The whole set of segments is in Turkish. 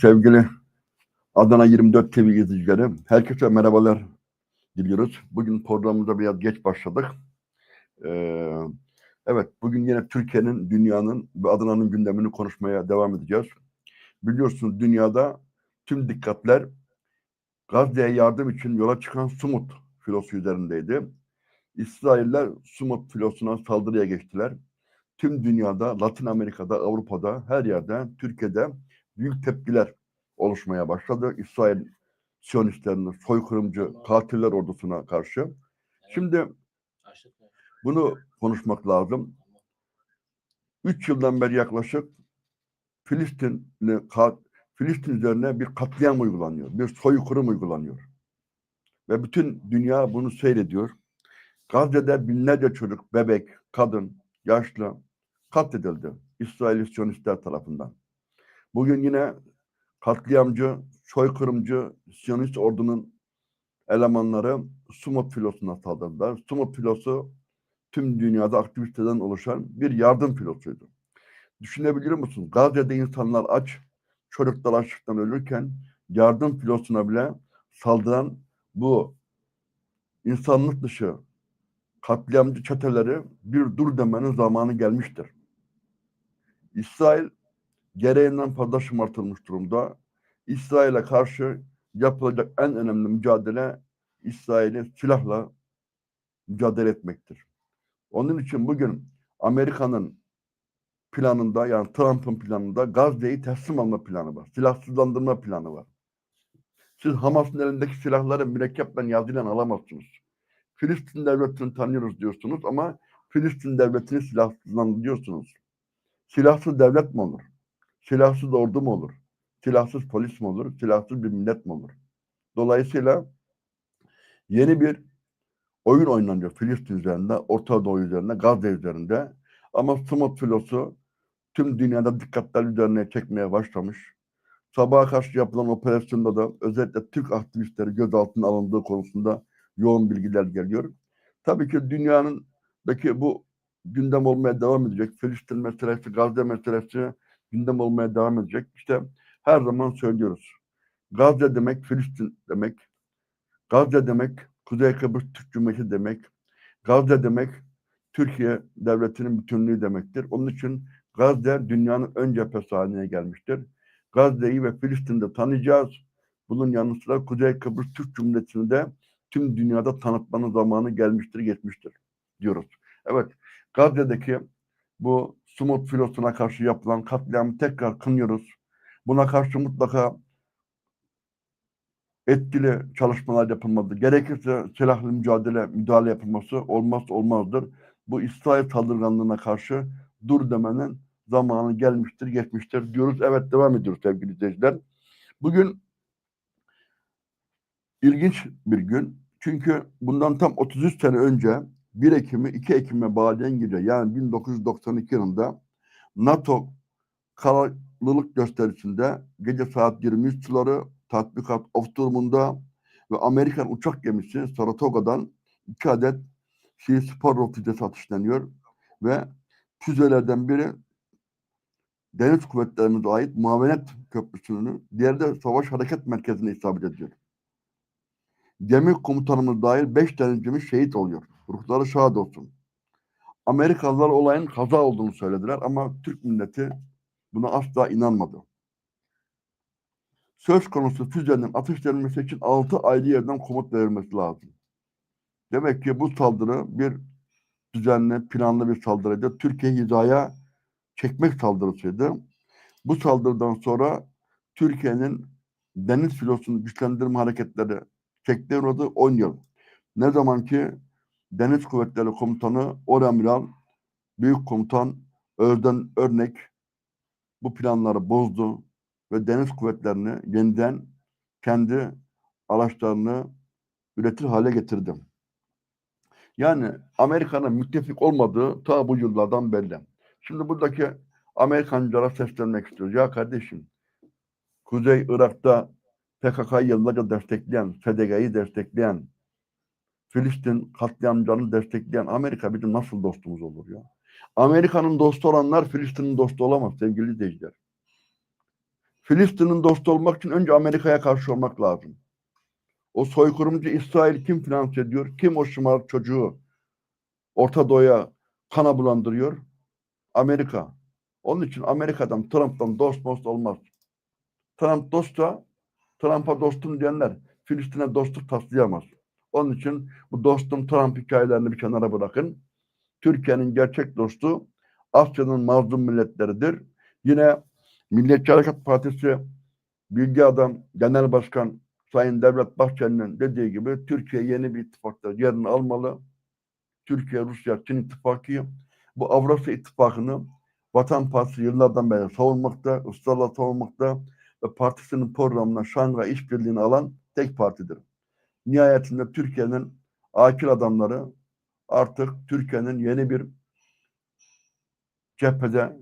sevgili Adana 24 TV izleyicileri. Herkese merhabalar diliyoruz. Bugün programımıza biraz geç başladık. Ee, evet bugün yine Türkiye'nin, dünyanın ve Adana'nın gündemini konuşmaya devam edeceğiz. Biliyorsunuz dünyada tüm dikkatler Gazze'ye yardım için yola çıkan Sumut filosu üzerindeydi. İsrailler Sumut filosuna saldırıya geçtiler. Tüm dünyada, Latin Amerika'da, Avrupa'da, her yerde, Türkiye'de büyük tepkiler oluşmaya başladı. İsrail Siyonistlerinin soykırımcı katiller ordusuna karşı. Şimdi bunu konuşmak lazım. Üç yıldan beri yaklaşık Filistinli Filistin üzerine bir katliam uygulanıyor. Bir soykırım uygulanıyor. Ve bütün dünya bunu seyrediyor. Gazze'de binlerce çocuk, bebek, kadın, yaşlı katledildi. İsrail Siyonistler tarafından. Bugün yine katliamcı, soykırımcı Siyonist ordunun elemanları Sumut filosuna saldırdılar. Sumut filosu tüm dünyada aktivisteden oluşan bir yardım filosuydu. Düşünebiliyor musun? Gazze'de insanlar aç, çocuklar açlıktan ölürken yardım filosuna bile saldıran bu insanlık dışı katliamcı çeteleri bir dur demenin zamanı gelmiştir. İsrail gereğinden fazla şımartılmış durumda. İsrail'e karşı yapılacak en önemli mücadele İsrail'i silahla mücadele etmektir. Onun için bugün Amerika'nın planında yani Trump'ın planında Gazze'yi teslim alma planı var. Silahsızlandırma planı var. Siz Hamas'ın elindeki silahları mürekkeple yazıyla alamazsınız. Filistin devletini tanıyoruz diyorsunuz ama Filistin devletini silahsızlandırıyorsunuz. Silahsız devlet mi olur? Silahsız ordu mu olur? Silahsız polis mi olur? Silahsız bir millet mi olur? Dolayısıyla yeni bir oyun oynanıyor Filistin üzerinde, Orta Doğu üzerinde, Gazze üzerinde. Ama Sumut filosu tüm dünyada dikkatler üzerine çekmeye başlamış. Sabaha karşı yapılan operasyonda da özellikle Türk aktivistleri gözaltına alındığı konusunda yoğun bilgiler geliyor. Tabii ki dünyanındaki bu gündem olmaya devam edecek. Filistin meselesi, Gazze meselesi gündem olmaya devam edecek. İşte her zaman söylüyoruz. Gazze demek Filistin demek. Gazze demek Kuzey Kıbrıs Türk Cumhuriyeti demek. Gazze demek Türkiye devletinin bütünlüğü demektir. Onun için Gazze dünyanın ön cephesi haline gelmiştir. Gazze'yi ve Filistin'de tanıyacağız. Bunun yanı sıra Kuzey Kıbrıs Türk Cumhuriyeti'ni de tüm dünyada tanıtmanın zamanı gelmiştir, geçmiştir diyoruz. Evet, Gazze'deki bu Sumut filosuna karşı yapılan katliamı tekrar kınıyoruz. Buna karşı mutlaka etkili çalışmalar yapılmalı. Gerekirse silahlı mücadele, müdahale yapılması olmaz olmazdır. Bu İsrail saldırganlığına karşı dur demenin zamanı gelmiştir, geçmiştir diyoruz. Evet devam ediyoruz sevgili izleyiciler. Bugün ilginç bir gün. Çünkü bundan tam 33 sene önce 1 Ekim'i 2 Ekim'e bağlayan gece yani 1992 yılında NATO kararlılık gösterisinde gece saat 23 suları tatbikat of durumunda ve Amerikan uçak gemisi Saratoga'dan iki adet Sea Sparrow füzesi atışlanıyor ve füzelerden biri Deniz Kuvvetlerimize ait muavenet köprüsünün, diğeri de Savaş Hareket Merkezi'ne isabet ediyor. Gemi komutanımız dahil beş denizcimiz şehit oluyor. Ruhları şad olsun. Amerikalılar olayın kaza olduğunu söylediler ama Türk milleti buna asla inanmadı. Söz konusu füzenin atışlanması için altı ayrı yerden komut verilmesi lazım. Demek ki bu saldırı bir düzenli, planlı bir saldırıydı. Türkiye hizaya çekmek saldırısıydı. Bu saldırıdan sonra Türkiye'nin deniz filosunu güçlendirme hareketleri çektiği uğradı 10 yıl. Ne zaman ki Deniz Kuvvetleri Komutanı Oramiral Büyük Komutan Özden Örnek bu planları bozdu ve deniz kuvvetlerini yeniden kendi araçlarını üretir hale getirdi. Yani Amerika'nın müttefik olmadığı ta bu yıllardan belli. Şimdi buradaki Amerikancılara seslenmek istiyoruz. Ya kardeşim, Kuzey Irak'ta PKK'yı yıllarca destekleyen, SDG'yi destekleyen, Filistin katliamcılarını destekleyen Amerika bizim nasıl dostumuz olur ya? Amerika'nın dostu olanlar Filistin'in dostu olamaz sevgili izleyiciler. Filistin'in dostu olmak için önce Amerika'ya karşı olmak lazım. O soykırımcı İsrail kim finanse ediyor? Kim o şımarık çocuğu Orta Doğu'ya kana bulandırıyor? Amerika. Onun için Amerika'dan, Trump'tan dost most olmaz. Trump dostsa, Trump'a dostum diyenler Filistin'e dostluk taslayamaz. Onun için bu dostum Trump hikayelerini bir kenara bırakın. Türkiye'nin gerçek dostu Asya'nın mazlum milletleridir. Yine Milliyetçi Hareket Partisi bilgi adam Genel Başkan Sayın Devlet Bahçeli'nin dediği gibi Türkiye yeni bir ittifakta yerini almalı. Türkiye, Rusya, Çin ittifakı bu Avrasya ittifakını Vatan Partisi yıllardan beri savunmakta, ısrarla savunmakta ve partisinin programına Şangay işbirliğini alan tek partidir. Nihayetinde Türkiye'nin akil adamları artık Türkiye'nin yeni bir cephede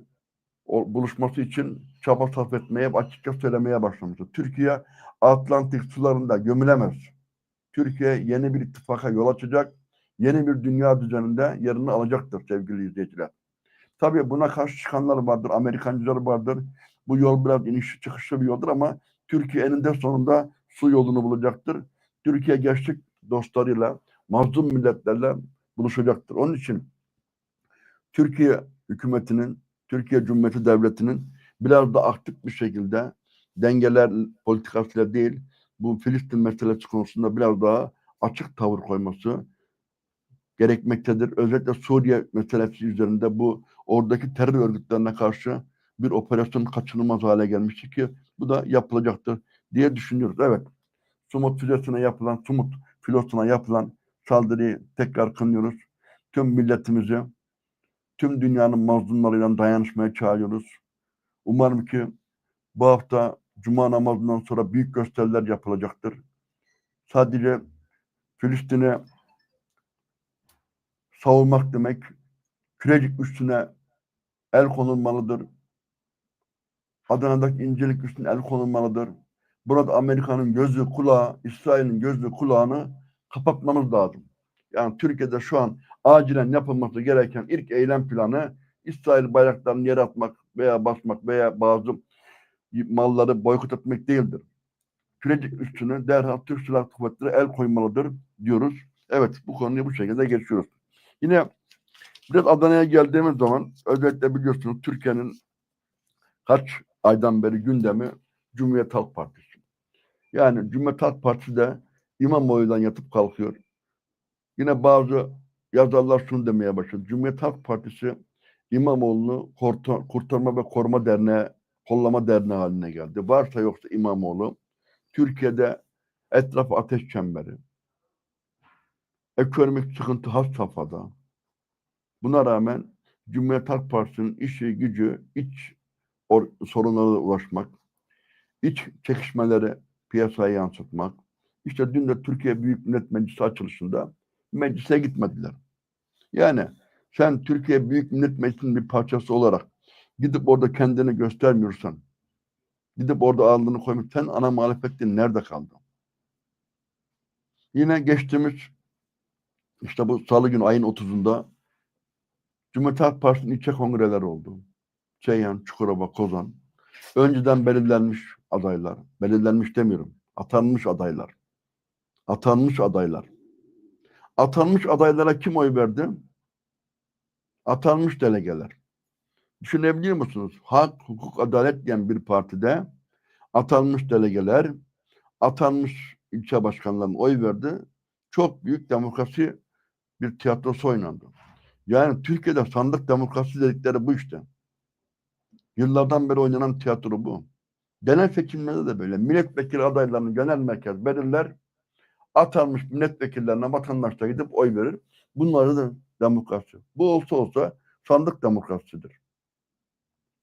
buluşması için çaba sarf etmeye, açıkça söylemeye başlamıştır. Türkiye Atlantik sularında gömülemez. Türkiye yeni bir ittifaka yol açacak, yeni bir dünya düzeninde yerini alacaktır sevgili izleyiciler. Tabii buna karşı çıkanlar vardır, Amerikancılar vardır. Bu yol biraz inişli çıkışlı bir yoldur ama Türkiye eninde sonunda su yolunu bulacaktır. Türkiye gerçek dostlarıyla, mazlum milletlerle buluşacaktır. Onun için Türkiye hükümetinin, Türkiye Cumhuriyeti Devleti'nin biraz da aktif bir şekilde dengeler politikasıyla değil, bu Filistin meselesi konusunda biraz daha açık tavır koyması gerekmektedir. Özellikle Suriye meselesi üzerinde bu oradaki terör örgütlerine karşı bir operasyon kaçınılmaz hale gelmişti ki bu da yapılacaktır diye düşünüyoruz. Evet. Sumut füzesine yapılan, Sumut filosuna yapılan saldırıyı tekrar kınıyoruz. Tüm milletimizi, tüm dünyanın mazlumlarıyla dayanışmaya çağırıyoruz. Umarım ki bu hafta Cuma namazından sonra büyük gösteriler yapılacaktır. Sadece Filistin'e savunmak demek, Kürecik üstüne el konulmalıdır. Adana'daki İncelik üstüne el konulmalıdır. Burada Amerika'nın gözü kulağı, İsrail'in gözü kulağını kapatmamız lazım. Yani Türkiye'de şu an acilen yapılması gereken ilk eylem planı İsrail bayraklarını yere atmak veya basmak veya bazı malları boykot etmek değildir. Kürecik üstüne derhal Türk Silahlı Kuvvetleri el koymalıdır diyoruz. Evet bu konuyu bu şekilde geçiyoruz. Yine biraz Adana'ya geldiğimiz zaman özellikle biliyorsunuz Türkiye'nin kaç aydan beri gündemi Cumhuriyet Halk Partisi. Yani Cumhuriyet Halk Partisi de İmamoğlu'dan yatıp kalkıyor. Yine bazı yazarlar şunu demeye başladı. Cumhuriyet Halk Partisi İmamoğlu'nu kurtar- kurtarma ve koruma derneği, kollama derneği haline geldi. Varsa yoksa İmamoğlu Türkiye'de etraf ateş çemberi. Ekonomik sıkıntı has safhada. Buna rağmen Cumhuriyet Halk Partisi'nin işi gücü iç or- sorunlara ulaşmak, iç çekişmeleri piyasaya yansıtmak. İşte dün de Türkiye Büyük Millet Meclisi açılışında meclise gitmediler. Yani sen Türkiye Büyük Millet Meclisi'nin bir parçası olarak gidip orada kendini göstermiyorsan, gidip orada ağırlığını koymuş, sen ana muhalefetin nerede kaldın? Yine geçtiğimiz işte bu salı günü ayın 30'unda Cumhuriyet Halk Partisi'nin ilçe kongreleri oldu. Seyhan, Çukurova, Kozan. Önceden belirlenmiş adaylar. Belirlenmiş demiyorum. Atanmış adaylar. Atanmış adaylar. Atanmış adaylara kim oy verdi? Atanmış delegeler. Düşünebiliyor musunuz? Hak, hukuk, adalet diyen bir partide atanmış delegeler, atanmış ilçe başkanlarına oy verdi. Çok büyük demokrasi bir tiyatrosu oynandı. Yani Türkiye'de sandık demokrasi dedikleri bu işte. Yıllardan beri oynanan tiyatro bu. Genel seçimlerde de böyle. Milletvekili adaylarını genel merkez belirler. Atanmış milletvekillerine vatandaş da gidip oy verir. Bunları da demokrasi. Bu olsa olsa sandık demokrasidir.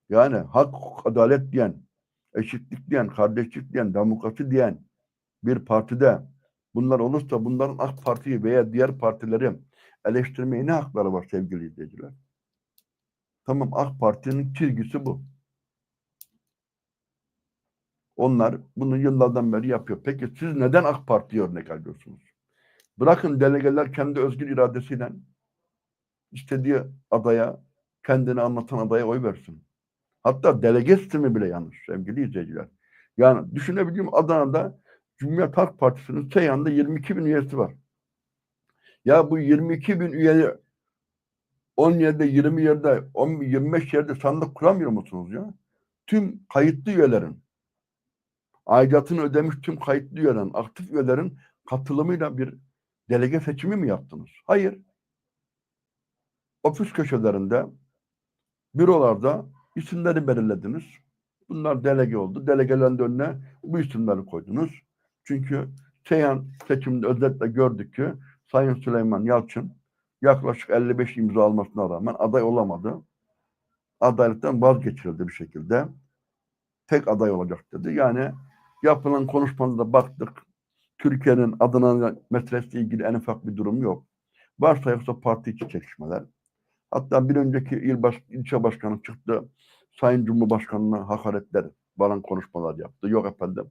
Yani hak, hukuk, adalet diyen, eşitlik diyen, kardeşlik diyen, demokrasi diyen bir partide bunlar olursa bunların AK Parti'yi veya diğer partileri eleştirmeye ne hakları var sevgili izleyiciler? Tamam AK Parti'nin çizgisi bu. Onlar bunu yıllardan beri yapıyor. Peki siz neden AK Parti'ye örnek alıyorsunuz? Bırakın delegeler kendi özgür iradesiyle istediği adaya, kendini anlatan adaya oy versin. Hatta delege sistemi bile yanlış sevgili izleyiciler. Yani düşünebiliyor musun? Adana'da Cumhuriyet Halk Partisi'nin Seyhan'da 22 bin üyesi var. Ya bu 22 bin üye 10 yerde, 20 yerde, 10, 25 yerde sandık kuramıyor musunuz ya? Tüm kayıtlı üyelerin, aidatını ödemiş tüm kayıtlı üyelerin, aktif üyelerin katılımıyla bir delege seçimi mi yaptınız? Hayır. Ofis köşelerinde, bürolarda isimleri belirlediniz. Bunlar delege oldu. Delegelerin de önüne bu isimleri koydunuz. Çünkü Seyhan seçiminde özellikle gördük ki Sayın Süleyman Yalçın yaklaşık 55 imza almasına rağmen aday olamadı. Adaylıktan vazgeçirildi bir şekilde. Tek aday olacak dedi. Yani yapılan konuşmada baktık. Türkiye'nin Adana meselesiyle ilgili en ufak bir durum yok. Varsa yoksa parti içi çekişmeler. Hatta bir önceki il baş, ilçe başkanı çıktı. Sayın Cumhurbaşkanı'na hakaretler, varan konuşmalar yaptı. Yok efendim,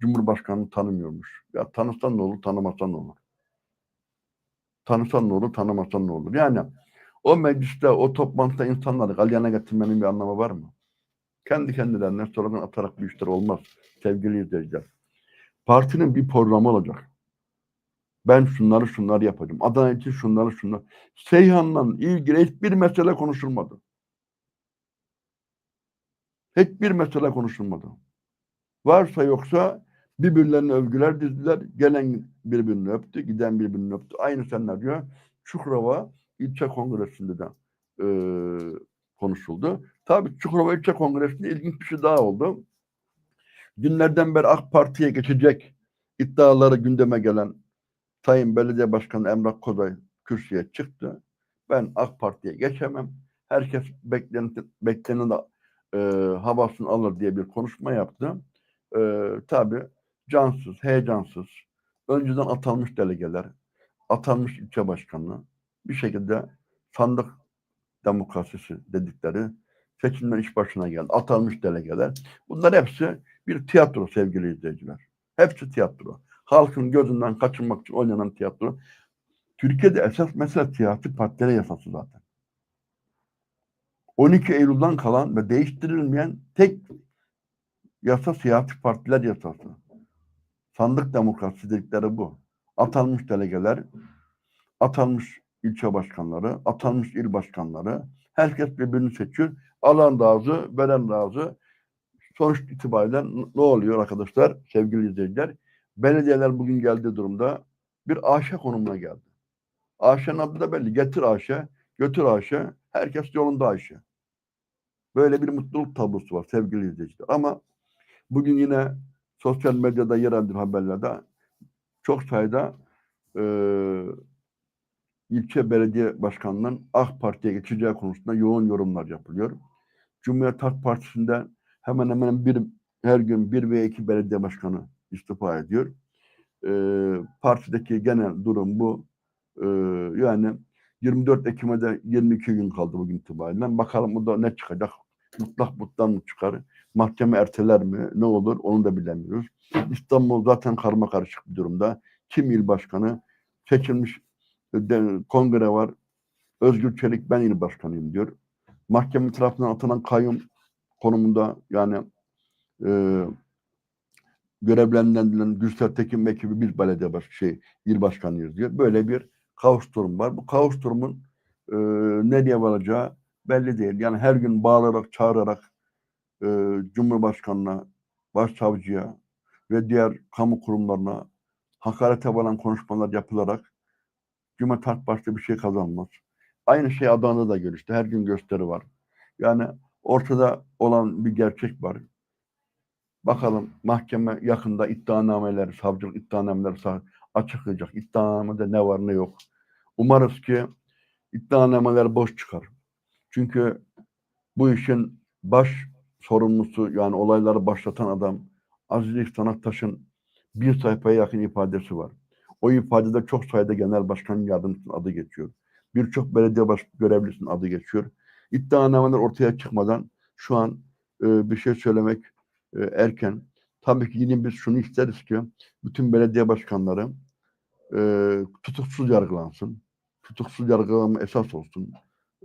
Cumhurbaşkanı'nı tanımıyormuş. Ya tanısan ne olur, tanımasan ne olur. Tanısan ne olur, tanımasan ne olur. Yani o mecliste, o toplantıda insanları galyana getirmenin bir anlamı var mı? Kendi kendilerine slogan atarak bu işler olmaz sevgili izleyiciler. Partinin bir programı olacak. Ben şunları şunları yapacağım. Adana için şunları şunları. Seyhan'la ilgili hiçbir mesele konuşulmadı. Hiçbir mesele konuşulmadı. Varsa yoksa birbirlerine övgüler dizdiler. Gelen birbirini öptü, giden birbirini öptü. Aynı senaryo Çukurova ilçe kongresinde de e, konuşuldu. Tabii Çukurova ilçe kongresinde ilginç bir şey daha oldu. Günlerden beri AK Parti'ye geçecek iddiaları gündeme gelen Sayın Belediye Başkanı Emrah Kozay kürsüye çıktı. Ben AK Parti'ye geçemem. Herkes beklenti, beklenen e, havasını alır diye bir konuşma yaptı. E, tabii cansız, heyecansız, önceden atanmış delegeler, atanmış ilçe başkanı bir şekilde sandık demokrasisi dedikleri seçimden iş başına geldi. Atanmış delegeler. Bunlar hepsi bir tiyatro sevgili izleyiciler. Hepsi tiyatro. Halkın gözünden kaçınmak için oynanan tiyatro. Türkiye'de esas mesela siyasi partilere yasası zaten. 12 Eylül'den kalan ve değiştirilmeyen tek yasa siyasi partiler yasası. Sandık demokrasisi dedikleri bu. Atanmış delegeler, atanmış ilçe başkanları, atanmış il başkanları, herkes birbirini seçiyor. Alan razı, veren razı. Sonuç itibariyle ne oluyor arkadaşlar, sevgili izleyiciler? Belediyeler bugün geldiği durumda bir AŞ konumuna geldi. AŞ'nin adı da belli. Getir AŞ, götür AŞ, herkes yolunda AŞ. Böyle bir mutluluk tablosu var sevgili izleyiciler. Ama bugün yine sosyal medyada yer aldığı haberlerde çok sayıda e, ilçe belediye başkanının AK Parti'ye geçeceği konusunda yoğun yorumlar yapılıyor. Cumhuriyet Halk Partisi'nde hemen hemen bir her gün bir veya iki belediye başkanı istifa ediyor. E, partideki genel durum bu. E, yani 24 Ekim'e de 22 gün kaldı bugün itibariyle. Bakalım burada ne çıkacak? Mutlak mutlan mı çıkar? Mahkeme erteler mi? Ne olur? Onu da bilemiyoruz. İstanbul zaten karma karışık bir durumda. Kim il başkanı? Seçilmiş de, kongre var. Özgür Çelik ben il başkanıyım diyor. Mahkeme tarafından atanan kayyum konumunda yani e, görevlendirilen Gürsel Tekin ekibi biz belediye baş, şey, il başkanıyız diyor. Böyle bir kaos durum var. Bu kaos durumun e, nereye varacağı belli değil. Yani her gün bağırarak, çağırarak e, Cumhurbaşkanına, Başsavcıya ve diğer kamu kurumlarına hakarete varan konuşmalar yapılarak Cumhuriyet Halk Partisi bir şey kazanmaz. Aynı şey Adana'da da gelişti. Her gün gösteri var. Yani ortada olan bir gerçek var. Bakalım mahkeme yakında iddianameleri, savcılık iddianameleri açıklayacak. İddianamede ne var ne yok. Umarız ki iddianameler boş çıkar. Çünkü bu işin baş sorumlusu yani olayları başlatan adam Aziz İhsan Aktaş'ın bir sayfaya yakın ifadesi var. O ifadede çok sayıda genel başkan yardımcısının adı geçiyor. Birçok belediye baş görevlisinin adı geçiyor. İddianameler ortaya çıkmadan şu an e, bir şey söylemek e, erken. Tabii ki yine biz şunu isteriz ki bütün belediye başkanları e, tutuksuz yargılansın. Tutuksuz yargılama esas olsun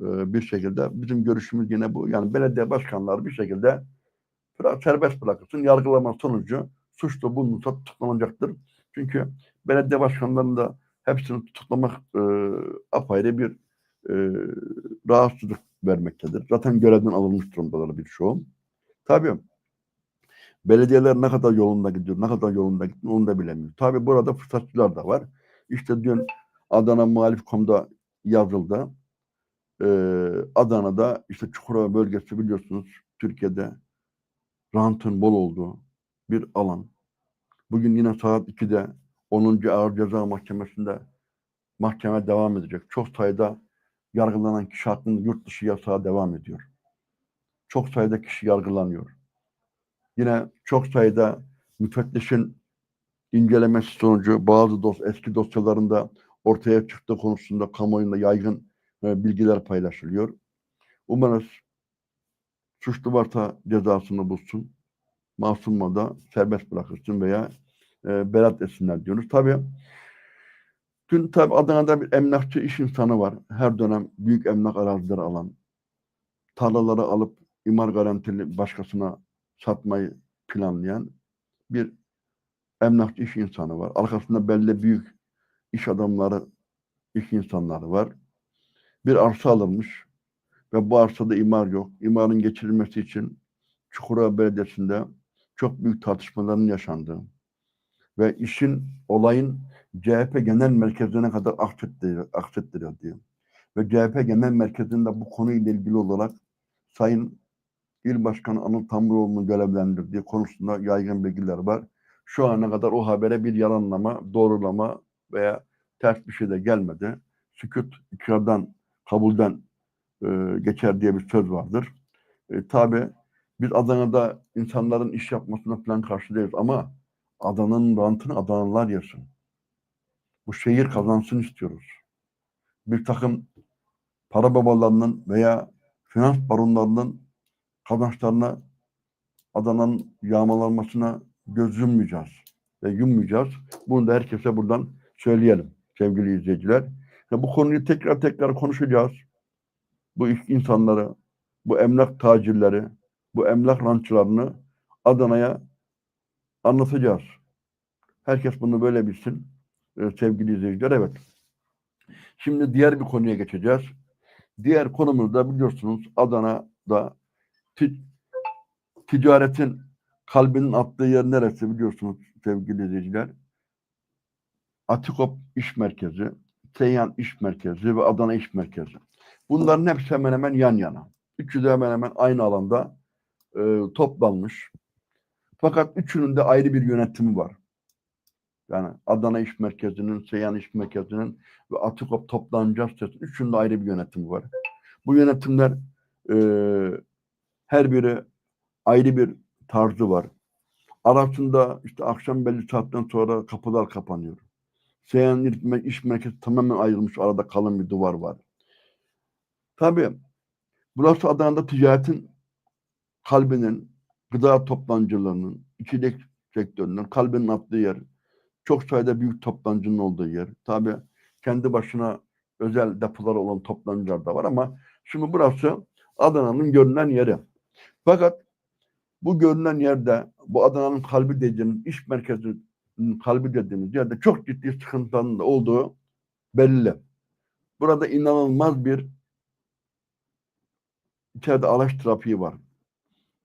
e, bir şekilde. Bizim görüşümüz yine bu. Yani belediye başkanları bir şekilde bırak, serbest bırakılsın. Yargılama sonucu suçlu bulunursa tutuklanacaktır. Çünkü belediye başkanlarının da hepsini tutuklamak e, apayrı bir e, rahatsızlık vermektedir. Zaten görevden alınmış durumdalar birçoğu. Tabii belediyeler ne kadar yolunda gidiyor, ne kadar yolunda gitmiyor onu da bilemiyor. Tabii burada fırsatçılar da var. İşte dün Adana Muhalif.com'da yazıldı. Ee, Adana'da işte Çukurova bölgesi biliyorsunuz Türkiye'de rantın bol olduğu bir alan. Bugün yine saat 2'de 10. Ağır Ceza Mahkemesi'nde mahkeme devam edecek. Çok sayıda yargılanan kişi hakkında yurt dışı yasağı devam ediyor. Çok sayıda kişi yargılanıyor. Yine çok sayıda müfettişin incelemesi sonucu bazı dos eski dosyalarında ortaya çıktığı konusunda kamuoyunda yaygın bilgiler paylaşılıyor. Umarız suçlu varsa cezasını bulsun. Masumma da serbest bırakılsın veya e, berat etsinler diyoruz. Tabii dün tabii Adana'da bir emlakçı iş insanı var. Her dönem büyük emlak arazileri alan. Tarlaları alıp imar garantili başkasına satmayı planlayan bir emlakçı iş insanı var. Arkasında belli büyük iş adamları, iş insanları var. Bir arsa alınmış ve bu arsada imar yok. İmarın geçirilmesi için Çukurova Belediyesi'nde çok büyük tartışmaların yaşandığı ve işin, olayın CHP Genel Merkezi'ne kadar aksettirildi, aksettirildiği ve CHP Genel Merkezi'nde bu konuyla ilgili olarak Sayın İl Başkanı Anıl Tamroğlu'nu görevlendirdiği konusunda yaygın bilgiler var. Şu ana kadar o habere bir yalanlama, doğrulama veya ters bir şey de gelmedi. Sükut ikrardan, kabulden e, geçer diye bir söz vardır. E, Tabi biz Adana'da insanların iş yapmasına falan karşı değiliz ama Adana'nın rantını Adanalılar yesin. Bu şehir kazansın istiyoruz. Bir takım para babalarının veya finans baronlarının kazançlarına Adana'nın yağmalanmasına göz yummayacağız ve yummayacağız. Bunu da herkese buradan söyleyelim sevgili izleyiciler. Ve bu konuyu tekrar tekrar konuşacağız. Bu iş insanları, bu emlak tacirleri, bu emlak rantçılarını Adana'ya anlatacağız. Herkes bunu böyle bilsin. Ee, sevgili izleyiciler evet. Şimdi diğer bir konuya geçeceğiz. Diğer konumuz da biliyorsunuz Adana'da ti- ticaretin kalbinin attığı yer neresi biliyorsunuz sevgili izleyiciler. Atikop İş Merkezi, Seyhan İş Merkezi ve Adana İş Merkezi. Bunların hepsi hemen hemen yan yana. Üçü de hemen hemen aynı alanda e, toplanmış. Fakat üçünün de ayrı bir yönetimi var. Yani Adana İş Merkezi'nin, Seyhan İş Merkezi'nin ve Atikop Toplanacağız Sitesi'nin üçünün de ayrı bir yönetimi var. Bu yönetimler e, her biri ayrı bir tarzı var. Arasında işte akşam belli saatten sonra kapılar kapanıyor. Seyhan İş- Merkezi tamamen ayrılmış. Arada kalın bir duvar var. Tabii burası Adana'da ticaretin kalbinin, gıda toptancılarının, içecek sektörünün kalbinin attığı yer. Çok sayıda büyük toptancının olduğu yer. Tabii kendi başına özel depoları olan toptancılar da var ama şimdi burası Adana'nın görünen yeri. Fakat bu görünen yerde bu Adana'nın kalbi dediğimiz iş merkezinin kalbi dediğimiz yerde çok ciddi sıkıntıların olduğu belli. Burada inanılmaz bir içeride araç trafiği var.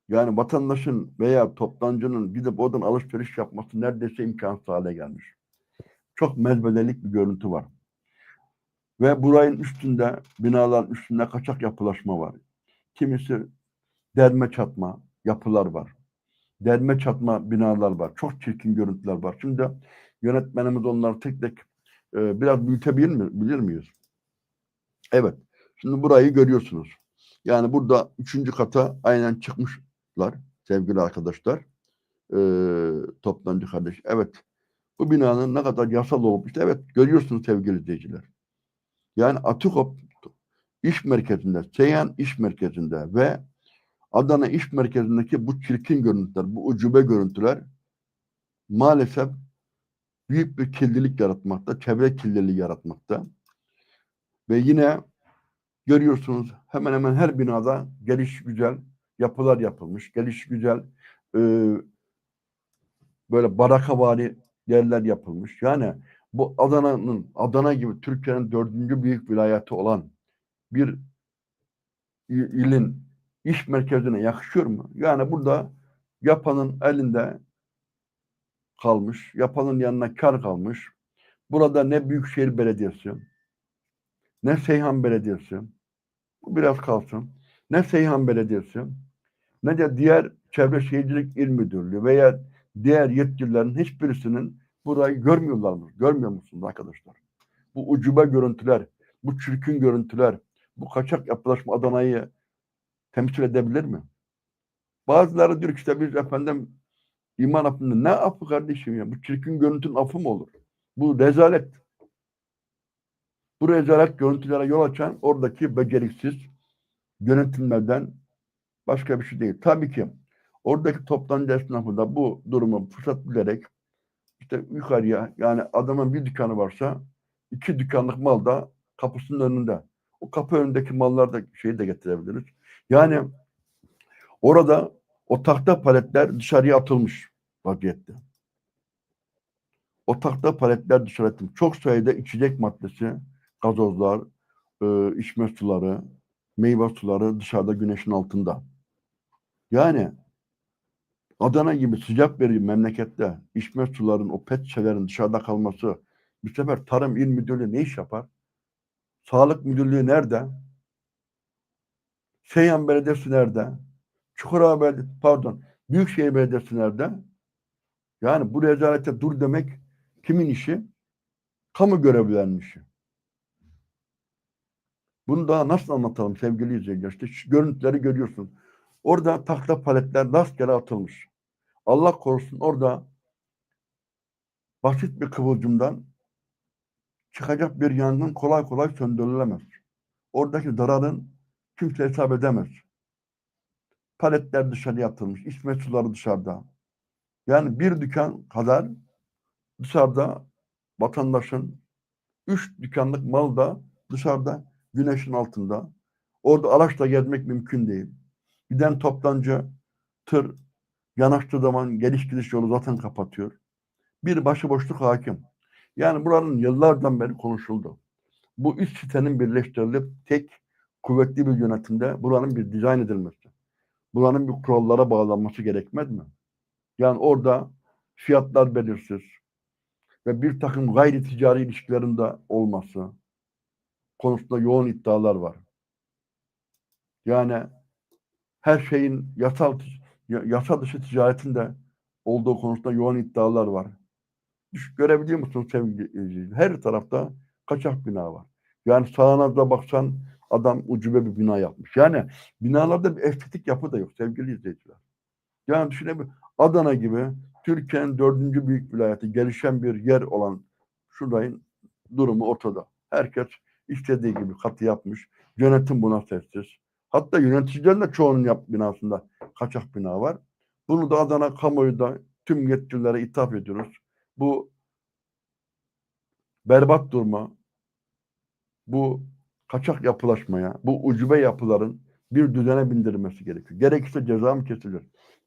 Yani vatandaşın veya toptancının gidip oradan alışveriş yapması neredeyse imkansız hale gelmiş. Çok mezbelelik bir görüntü var. Ve burayın üstünde, binaların üstünde kaçak yapılaşma var. Kimisi derme çatma yapılar var. Derme çatma binalar var. Çok çirkin görüntüler var. Şimdi yönetmenimiz onları tek tek e, biraz büyütebilir mi, bilir miyiz? Evet. Şimdi burayı görüyorsunuz. Yani burada üçüncü kata aynen çıkmışlar sevgili arkadaşlar. Ee, toptancı kardeş. Evet. Bu binanın ne kadar yasal olup işte evet görüyorsunuz sevgili izleyiciler. Yani Atikop iş merkezinde, Seyhan iş merkezinde ve Adana iş merkezindeki bu çirkin görüntüler, bu ucube görüntüler maalesef büyük bir kirlilik yaratmakta, çevre kirliliği yaratmakta. Ve yine görüyorsunuz hemen hemen her binada geliş güzel yapılar yapılmış, geliş güzel e, böyle barakavari yerler yapılmış. Yani bu Adana'nın, Adana gibi Türkiye'nin dördüncü büyük vilayeti olan bir il- ilin iş merkezine yakışıyor mu? Yani burada yapanın elinde kalmış, yapanın yanına kar kalmış. Burada ne Büyükşehir Belediyesi, ne Seyhan Belediyesi, bu biraz kalsın, ne Seyhan Belediyesi, ne de diğer Çevre Şehircilik İl Müdürlüğü veya diğer yetkililerin hiçbirisinin burayı görmüyorlar mı? Görmüyor musunuz arkadaşlar? Bu ucube görüntüler, bu çirkin görüntüler, bu kaçak yapılaşma Adana'yı temsil edebilir mi? Bazıları diyor ki işte biz efendim iman affında ne affı kardeşim ya? Bu çirkin görüntünün affı mı olur? Bu rezalet. Bu rezalet görüntülere yol açan oradaki beceriksiz yönetimlerden başka bir şey değil. Tabii ki oradaki toptancı esnafı da bu durumu fırsat bilerek işte yukarıya yani adamın bir dükkanı varsa iki dükkanlık mal da kapısının önünde. O kapı önündeki mallar da şeyi de getirebiliriz. Yani orada o tahta paletler dışarıya atılmış vaziyette. O tahta paletler dışarı atılmış. Çok sayıda içecek maddesi, gazozlar, e, içme suları, meyve suları dışarıda güneşin altında. Yani Adana gibi sıcak bir memlekette içme suların, o pet şişelerin dışarıda kalması bu sefer Tarım İl Müdürlüğü ne iş yapar? Sağlık Müdürlüğü nerede? Seyhan Belediyesi nerede? Çukurova Belediyesi, pardon, Büyükşehir Belediyesi nerede? Yani bu rezalete dur demek kimin işi? Kamu görevlilerinin işi. Bunu daha nasıl anlatalım sevgili izleyiciler? İşte görüntüleri görüyorsun. Orada tahta paletler rastgele atılmış. Allah korusun orada basit bir kıvılcımdan çıkacak bir yangın kolay kolay söndürülemez. Oradaki zararın kimse hesap edemez. Paletler dışarıya atılmış, içme suları dışarıda. Yani bir dükkan kadar dışarıda vatandaşın üç dükkanlık mal da dışarıda güneşin altında. Orada araçla gezmek mümkün değil. Giden toptancı tır yanaştığı zaman geliş gidiş yolu zaten kapatıyor. Bir başıboşluk hakim. Yani buranın yıllardan beri konuşuldu. Bu üç sitenin birleştirilip tek kuvvetli bir yönetimde buranın bir dizayn edilmesi. Buranın bir kurallara bağlanması gerekmez mi? Yani orada fiyatlar belirsiz ve bir takım gayri ticari ilişkilerin de olması konusunda yoğun iddialar var. Yani her şeyin yasal ya- yasa dışı ticaretin de olduğu konusunda yoğun iddialar var. Görebiliyor musun sevgili izleyiciler? Her tarafta kaçak bina var. Yani sağına da baksan adam ucube bir bina yapmış. Yani binalarda bir estetik yapı da yok sevgili izleyiciler. Yani düşünebilir. Adana gibi Türkiye'nin dördüncü büyük vilayeti, gelişen bir yer olan şuradayın durumu ortada. Herkes istediği gibi katı yapmış. Yönetim buna sessiz. Hatta yöneticilerin de çoğunun yap binasında kaçak bina var. Bunu da Adana kamuoyu da tüm yetkililere ithaf ediyoruz. Bu berbat durma, bu kaçak yapılaşmaya, bu ucube yapıların bir düzene bindirilmesi gerekiyor. Gerekirse ceza mı kesilir?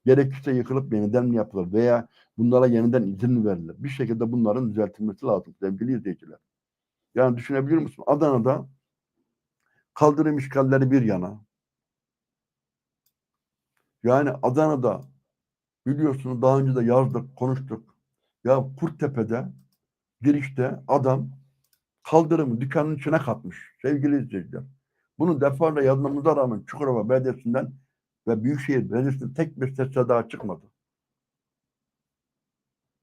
Gerekirse yıkılıp yeniden mi yapılır? Veya bunlara yeniden izin verilir? Bir şekilde bunların düzeltilmesi lazım sevgili izleyiciler. Yani düşünebiliyor musun? Adana'da kaldırım işgalleri bir yana. Yani Adana'da biliyorsunuz daha önce de yazdık, konuştuk. Ya Kurttepe'de girişte adam kaldırımı dükkanın içine katmış sevgili izleyiciler. Bunu defalarca yazmamıza rağmen Çukurova Belediyesi'nden ve Büyükşehir Belediyesi'nden tek bir ses daha çıkmadı.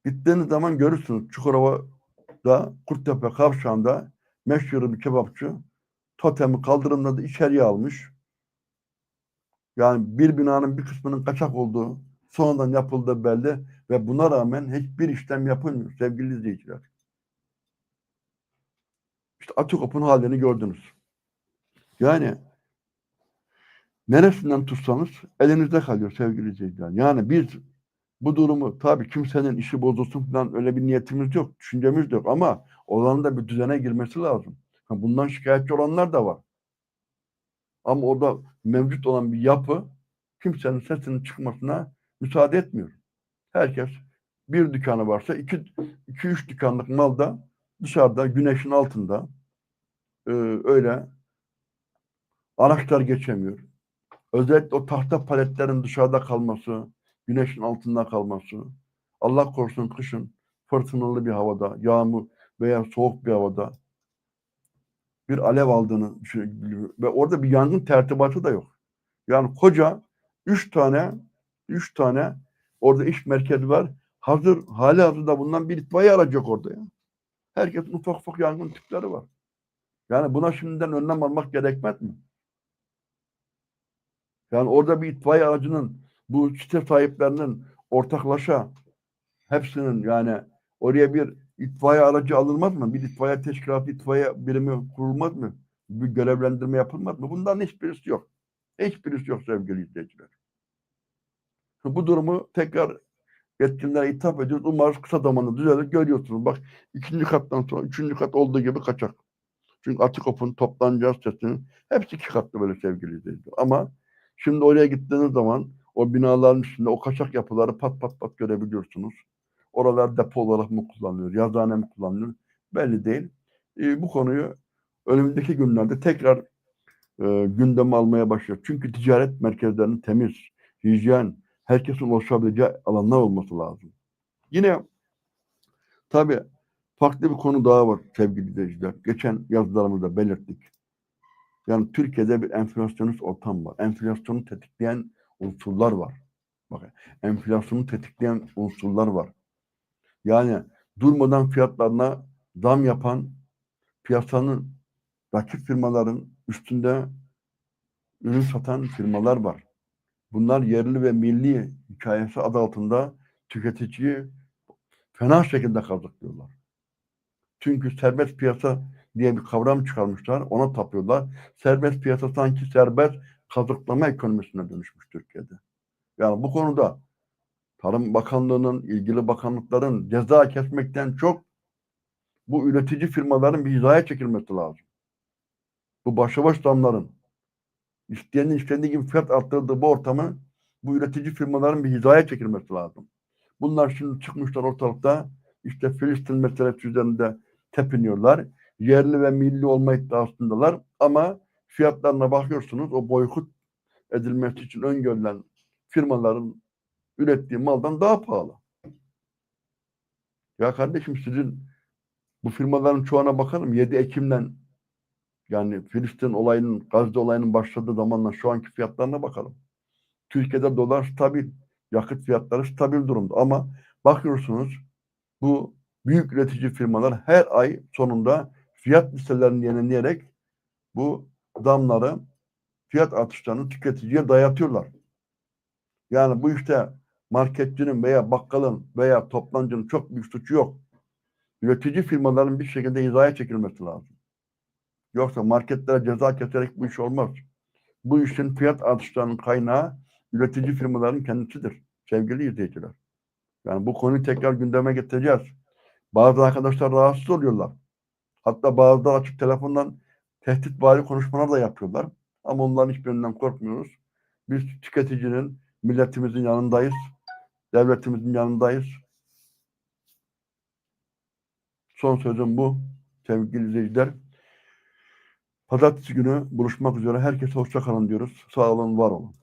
Gittiğiniz zaman görürsünüz Çukurova'da Kurttepe kavşağında meşhur bir kebapçı totemi kaldırımda da içeriye almış. Yani bir binanın bir kısmının kaçak olduğu sonradan yapıldığı belli ve buna rağmen hiçbir işlem yapılmıyor sevgili izleyiciler. İşte Atikop'un halini gördünüz. Yani neresinden tutsanız elinizde kalıyor sevgili izleyiciler. Yani biz Bu durumu tabii kimsenin işi bozulsun falan öyle bir niyetimiz yok, düşüncemiz yok ama olanın da bir düzene girmesi lazım. Bundan şikayetçi olanlar da var. Ama orada mevcut olan bir yapı kimsenin sesinin çıkmasına müsaade etmiyor. Herkes bir dükkanı varsa iki, iki üç dükkanlık mal da dışarıda güneşin altında e, öyle araçlar geçemiyor. Özellikle o tahta paletlerin dışarıda kalması, güneşin altında kalması, Allah korusun kışın fırtınalı bir havada, yağmur veya soğuk bir havada bir alev aldığını düşünebiliyor. Ve orada bir yangın tertibatı da yok. Yani koca üç tane üç tane orada iş merkezi var. Hazır, hali hazırda bundan bir itfaiye aracı yok orada ya. Herkesin ufak ufak yangın tüpleri var. Yani buna şimdiden önlem almak gerekmez mi? Yani orada bir itfaiye aracının bu site sahiplerinin ortaklaşa hepsinin yani oraya bir itfaiye aracı alınmaz mı? Bir itfaiye teşkilatı, itfaiye birimi kurulmaz mı? Bir görevlendirme yapılmaz mı? Bunların hiçbirisi yok. Hiçbirisi yok sevgili izleyiciler. Bu durumu tekrar yetkililere hitap ediyoruz. Umarız kısa zamanda düzelir. Görüyorsunuz bak ikinci kattan sonra üçüncü kat olduğu gibi kaçak. Çünkü Atikop'un toplanacağı sitesinin hepsi iki katlı böyle sevgili izleyiciler. Ama şimdi oraya gittiğiniz zaman o binaların üstünde o kaçak yapıları pat pat pat görebiliyorsunuz. Oralar depo olarak mı kullanılıyor, yazıhane mi kullanılıyor belli değil. E, bu konuyu önümüzdeki günlerde tekrar e, gündeme almaya başlıyor. Çünkü ticaret merkezlerinin temiz, hijyen, herkesin ulaşabileceği alanlar olması lazım. Yine tabii farklı bir konu daha var sevgili izleyiciler. Geçen yazılarımızda belirttik. Yani Türkiye'de bir enflasyonist ortam var. Enflasyonu tetikleyen unsurlar var. Bakın enflasyonu tetikleyen unsurlar var. Yani durmadan fiyatlarına zam yapan piyasanın rakip firmaların üstünde ürün satan firmalar var. Bunlar yerli ve milli hikayesi adı altında tüketiciyi fena şekilde kazıklıyorlar. Çünkü serbest piyasa diye bir kavram çıkarmışlar. Ona tapıyorlar. Serbest piyasa sanki serbest kazıklama ekonomisine dönüşmüş Türkiye'de. Yani bu konuda Tarım Bakanlığı'nın, ilgili bakanlıkların ceza kesmekten çok bu üretici firmaların bir hizaya çekilmesi lazım. Bu başıboş zamların isteyenin istediği gibi fiyat arttırdığı bu ortamı bu üretici firmaların bir hizaya çekilmesi lazım. Bunlar şimdi çıkmışlar ortalıkta işte Filistin meselesi üzerinde tepiniyorlar. Yerli ve milli olma iddiasındalar ama fiyatlarına bakıyorsunuz o boykot edilmesi için öngörülen firmaların ürettiği maldan daha pahalı. Ya kardeşim sizin bu firmaların çoğuna bakalım 7 Ekim'den yani Filistin olayının, Gazze olayının başladığı zamanla şu anki fiyatlarına bakalım. Türkiye'de dolar stabil, yakıt fiyatları stabil durumda ama bakıyorsunuz bu büyük üretici firmalar her ay sonunda fiyat listelerini yenileyerek bu damları, fiyat artışlarını tüketiciye dayatıyorlar. Yani bu işte marketçinin veya bakkalın veya toplancının çok büyük suçu yok. Üretici firmaların bir şekilde hizaya çekilmesi lazım. Yoksa marketlere ceza keserek bu iş olmaz. Bu işin fiyat artışlarının kaynağı üretici firmaların kendisidir. Sevgili izleyiciler. Yani bu konuyu tekrar gündeme getireceğiz. Bazı arkadaşlar rahatsız oluyorlar. Hatta bazıları açık telefondan tehdit bari konuşmalar da yapıyorlar. Ama onların hiçbirinden korkmuyoruz. Biz tüketicinin, milletimizin yanındayız. Devletimizin yanındayız. Son sözüm bu. Sevgili izleyiciler. Pazartesi günü buluşmak üzere. Herkese hoşça kalın diyoruz. Sağ olun, var olun.